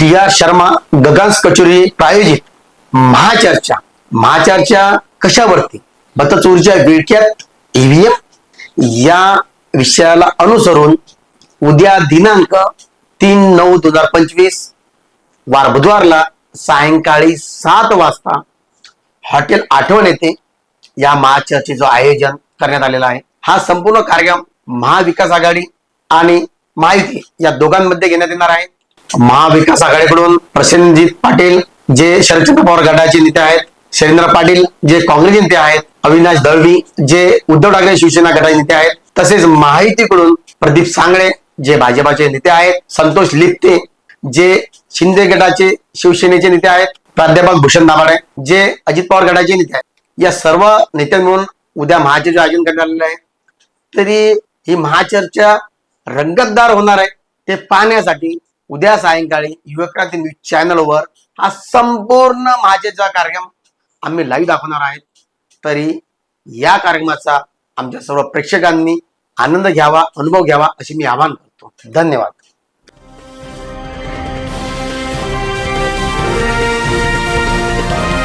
T R Sharma Gagan's kachori प्रायोजित महाचर्चा. महाचर्चा कशावरती? मतचोरीच्या विळक्यात EVM या विषयाला अनुसरून उद्या दिनांक तीन नऊ दोन हजार पंचवीस वार बुधवारला सायंकाळी सात वाजता हॉटेल आठवण येथे या महाचर्चेचं आयोजन करण्यात आलेलं आहे हा संपूर्ण कार्यक्रम महाविकास आघाडी आणि माहिती या दोघांमध्ये घेण्यात येणार आहे. महाविकास आघाडीकडून प्रसेनजित पाटील जे शरदचंद्र पवार गटाचे नेते आहेत शैलेंद्र पाटील जे काँग्रेस नेते आहेत अविनाश दळवी जे उद्धव ठाकरे शिवसेना गटाचे नेते आहेत तसेच माहितीकडून प्रदीप सांगळे जे भाजपाचे नेते आहेत संतोष लिप्ते जे शिंदे गटाचे शिवसेनेचे नेते आहेत प्राध्यापक भूषण दाभाडे जे अजित पवार गटाचे नेते आहेत. या सर्व नेते मिळून उद्या महाचर्चे आयोजन करण्यात आलेलं आहे. तरी ही महाचर्चा रंगतदार होणार आहे ते पाहण्यासाठी उद्या सायंकाळी युवक्रांती न्यूज चॅनलवर हा संपूर्ण महाचर्चा कार्यक्रम आम्ही लाईव्ह दाखवणार आहेत. तरी या कार्यक्रमाचा आमच्या सर्व प्रेक्षकांनी आनंद घ्यावा अनुभव घ्यावा अशी मी आवाहन करतो. धन्यवाद.